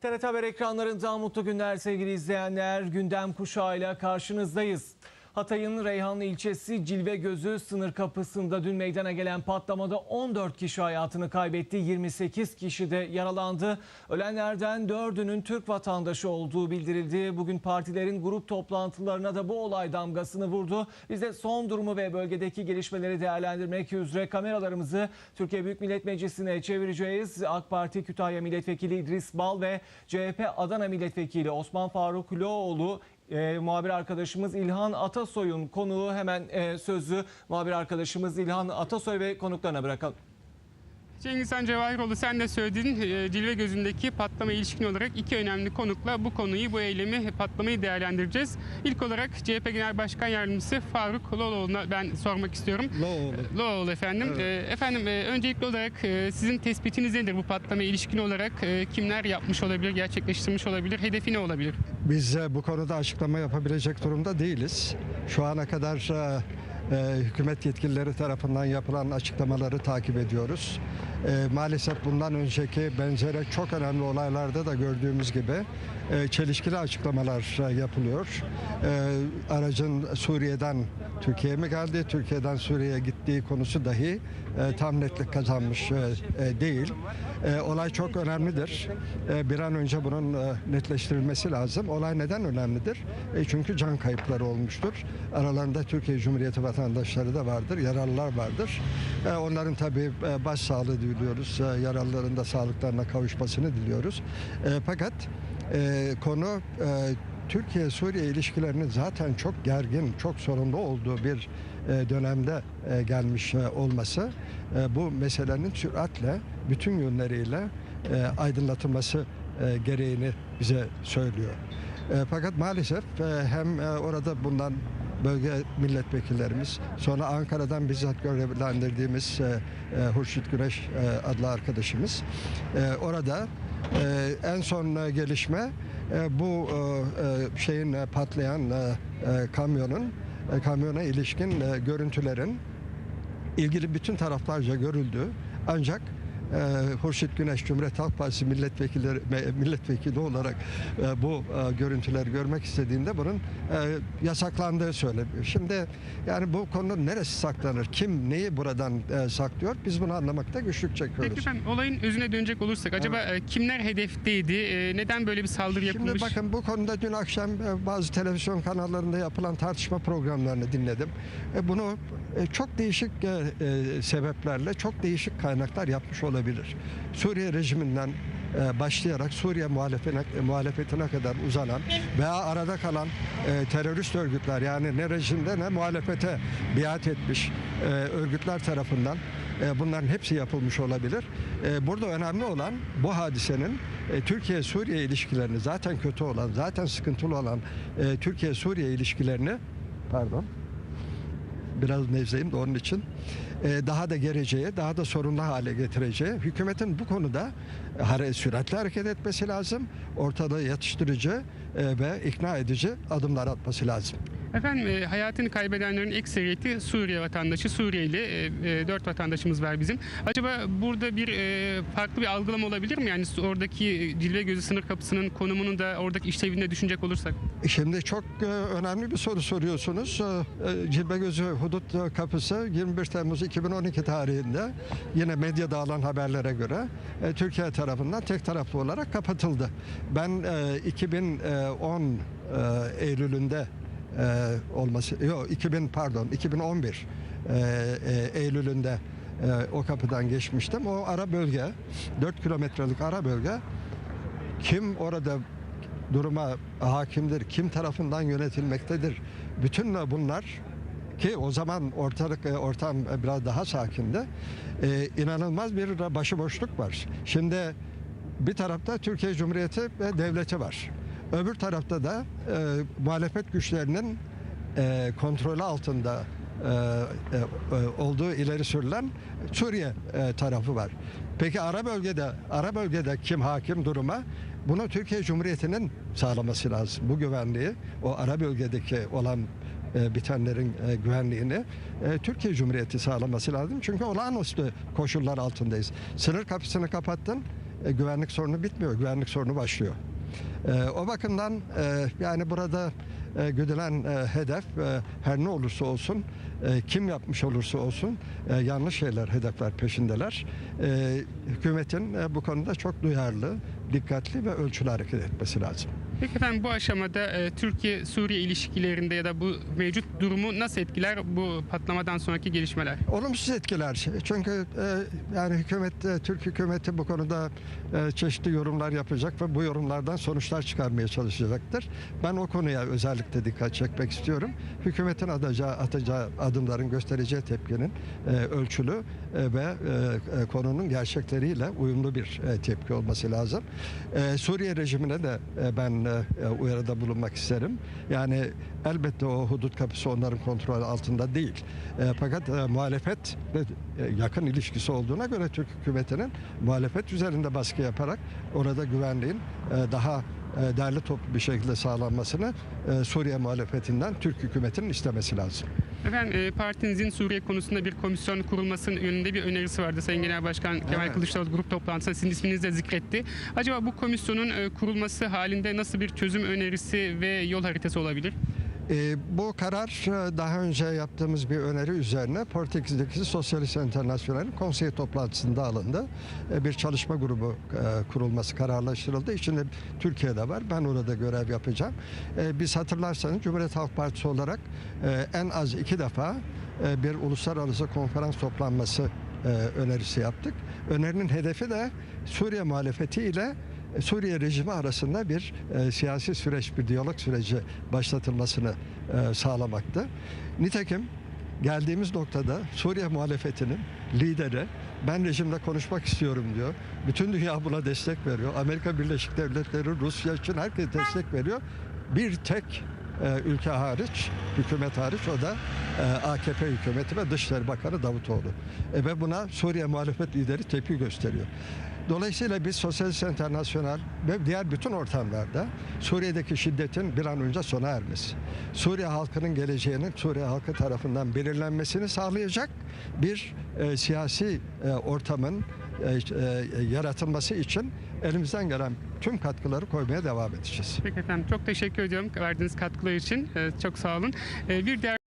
TRT Haber ekranlarında mutlu günler sevgili izleyenler. Gündem kuşağıyla karşınızdayız. Hatay'ın Reyhanlı ilçesi Cilve Gözü sınır kapısında dün meydana gelen patlamada 14 kişi hayatını kaybetti. 28 kişi de yaralandı. Ölenlerden 4'ünün Türk vatandaşı olduğu bildirildi. Bugün partilerin grup toplantılarına da bu olay damgasını vurdu. Biz de son durumu ve bölgedeki gelişmeleri değerlendirmek üzere kameralarımızı Türkiye Büyük Millet Meclisi'ne çevireceğiz. AK Parti Kütahya Milletvekili İdris Bal ve CHP Adana Milletvekili Osman Faruk Loğlu e, muhabir arkadaşımız İlhan Atasoy'un konuğu hemen e, sözü muhabir arkadaşımız İlhan Atasoy ve konuklarına bırakalım. Cengizhan Cevahiroğlu sen de söyledin e, cilve gözündeki patlama ilişkin olarak iki önemli konukla bu konuyu bu eylemi patlamayı değerlendireceğiz. İlk olarak CHP Genel Başkan Yardımcısı Faruk Loloğlu'na ben sormak istiyorum. Loğlu. Loğlu efendim. E, efendim e, öncelikli olarak e, sizin tespitiniz nedir bu patlama ilişkin olarak e, kimler yapmış olabilir, gerçekleştirmiş olabilir, hedefi ne olabilir? Biz e, bu konuda açıklama yapabilecek durumda değiliz. Şu ana kadar e, e, hükümet yetkilileri tarafından yapılan açıklamaları takip ediyoruz. E, maalesef bundan önceki benzeri çok önemli olaylarda da gördüğümüz gibi e, çelişkili açıklamalar e, yapılıyor. E, aracın Suriye'den Türkiye'ye mi geldi, Türkiye'den Suriye'ye gittiği konusu dahi e, tam netlik kazanmış e, e, değil. E, olay çok önemlidir. E, bir an önce bunun e, netleştirilmesi lazım. Olay neden önemlidir? E, çünkü can kayıpları olmuştur. Aralarında Türkiye Cumhuriyeti vatandaşları da vardır, yaralılar vardır. E, onların tabii e, başsağlığı diliyoruz. E, yaralıların da sağlıklarına kavuşmasını diliyoruz. E, fakat e, konu e, Türkiye-Suriye ilişkilerinin zaten çok gergin, çok sorunlu olduğu bir e, dönemde gelmiş olması bu meselenin süratle bütün yönleriyle aydınlatılması gereğini bize söylüyor. Fakat maalesef hem orada bundan bölge milletvekillerimiz, sonra Ankara'dan bizzat görevlendirdiğimiz e, e, Hurşit Güneş e, adlı arkadaşımız e, orada e, en son e, gelişme e, bu e, e, şeyin e, patlayan e, e, kamyonun e, kamyona ilişkin e, görüntülerin ilgili bütün taraflarca görüldü. Ancak e, Hurşit Güneş Cumhuriyet Halk Partisi milletvekilleri milletvekili olarak e, bu e, görüntüleri görmek istediğinde bunun e, yasaklandığı söyleniyor. Şimdi yani bu konunun neresi saklanır? Kim neyi buradan e, saklıyor? Biz bunu anlamakta güçlük çekiyoruz. Peki efendim olayın özüne dönecek olursak acaba e, kimler hedefteydi, e, neden böyle bir saldırı yapılmış? Şimdi bakın bu konuda dün akşam e, bazı televizyon kanallarında yapılan tartışma programlarını dinledim. E, Bunu çok değişik e, e, sebeplerle çok değişik kaynaklar yapmış olabilir. Suriye rejiminden e, başlayarak Suriye muhalefetine, e, muhalefetine kadar uzanan veya arada kalan e, terörist örgütler yani ne rejimde ne muhalefete biat etmiş e, örgütler tarafından e, bunların hepsi yapılmış olabilir. E, Burada önemli olan bu hadisenin e, Türkiye-Suriye ilişkilerini zaten kötü olan, zaten sıkıntılı olan e, Türkiye-Suriye ilişkilerini pardon biraz nevzeyim de onun için e, daha da geleceğe, daha da sorunlu hale getireceği hükümetin bu konuda e, süratli hareket etmesi lazım. Ortada yatıştırıcı e, ve ikna edici adımlar atması lazım. Efendim e, hayatını kaybedenlerin ekseriyeti Suriye vatandaşı, Suriyeli. E, e, dört vatandaşımız var bizim. Acaba burada bir farklı bir algılama olabilir mi? Yani oradaki Cilve Gözü sınır kapısının konumunu da oradaki işlevini de düşünecek olursak. Şimdi çok önemli bir soru soruyorsunuz. E, e, Cilvegözü Hudut Kapısı 21 Temmuz 2012 tarihinde yine medyada alan haberlere göre Türkiye tarafından tek taraflı olarak kapatıldı. Ben e, 2010 e, Eylül'ünde e, olması yok 2000 pardon 2011 e, e, Eylül'ünde e, o kapıdan geçmiştim. O ara bölge 4 kilometrelik ara bölge kim orada duruma hakimdir, kim tarafından yönetilmektedir. Bütün bunlar ki o zaman ortalık e, ortam e, biraz daha sakindi. E, inanılmaz bir başıboşluk var. Şimdi bir tarafta Türkiye Cumhuriyeti ve devleti var. Öbür tarafta da e, muhalefet güçlerinin e, kontrolü altında e, e, e, olduğu ileri sürülen Suriye e, tarafı var. Peki ara bölgede ara bölgede kim hakim duruma? Bunu Türkiye Cumhuriyeti'nin sağlaması lazım. Bu güvenliği o ara bölgedeki olan e, bitenlerin e, güvenliğini e, Türkiye Cumhuriyeti sağlaması lazım. Çünkü olağanüstü koşullar altındayız. Sınır kapısını kapattın. e, güvenlik sorunu bitmiyor, güvenlik sorunu başlıyor. E, o bakımdan e, yani burada e, güdülen e, hedef e, her ne olursa olsun, kim yapmış olursa olsun yanlış şeyler, hedefler peşindeler. Hükümetin bu konuda çok duyarlı, dikkatli ve ölçülü hareket etmesi lazım. Peki efendim bu aşamada e, Türkiye-Suriye ilişkilerinde ya da bu mevcut durumu nasıl etkiler bu patlamadan sonraki gelişmeler? Olumsuz etkiler. Çünkü e, yani hükümet, e, Türk hükümeti bu konuda e, çeşitli yorumlar yapacak ve bu yorumlardan sonuçlar çıkarmaya çalışacaktır. Ben o konuya özellikle dikkat çekmek istiyorum. Hükümetin atacağı, atacağı adımların göstereceği tepkinin e, ölçülü e, ve e, e, konunun gerçekleriyle uyumlu bir e, tepki olması lazım. E, Suriye rejimine de e, ben e, e, uyarıda bulunmak isterim. Yani elbette o hudut kapısı onların kontrol altında değil. E, fakat e, muhalefet ve e, yakın ilişkisi olduğuna göre Türk hükümetinin muhalefet üzerinde baskı yaparak orada güvenliğin daha derli toplu bir şekilde sağlanmasını Suriye muhalefetinden Türk hükümetinin istemesi lazım. Efendim e, partinizin Suriye konusunda bir komisyon kurulmasının yönünde bir önerisi vardı. Sayın Genel Başkan Kemal Evet. Kılıçdaroğlu grup toplantısında sizin isminizi de zikretti. Acaba bu komisyonun e, kurulması halinde nasıl bir çözüm önerisi ve yol haritası olabilir? E, bu karar e, daha önce yaptığımız bir öneri üzerine Portekiz'deki Sosyalist Enternasyonel'in konsey toplantısında alındı. E, bir çalışma grubu e, kurulması kararlaştırıldı. İçinde Türkiye'de var. Ben orada görev yapacağım. Biz hatırlarsanız Cumhuriyet Halk Partisi olarak en az iki defa bir uluslararası konferans toplanması önerisi yaptık. Önerinin hedefi de Suriye muhalefeti ile Suriye rejimi arasında bir e, siyasi süreç, bir diyalog süreci başlatılmasını e, sağlamaktı. Nitekim geldiğimiz noktada Suriye muhalefetinin lideri ben rejimle konuşmak istiyorum diyor. Bütün dünya buna destek veriyor. Amerika Birleşik Devletleri, Rusya için herkes destek veriyor. Bir tek ülke hariç, hükümet hariç o da e, AKP hükümeti ve Dışişleri Bakanı Davutoğlu. E, ve buna Suriye muhalefet lideri tepki gösteriyor. Dolayısıyla biz Sosyalist Enternasyonel ve diğer bütün ortamlarda Suriye'deki şiddetin bir an önce sona ermesi, Suriye halkının geleceğinin Suriye halkı tarafından belirlenmesini sağlayacak bir e, siyasi e, ortamın e, e, yaratılması için elimizden gelen tüm katkıları koymaya devam edeceğiz. Peki efendim çok teşekkür ediyorum verdiğiniz katkılar için. E, çok sağ olun. E, bir diğer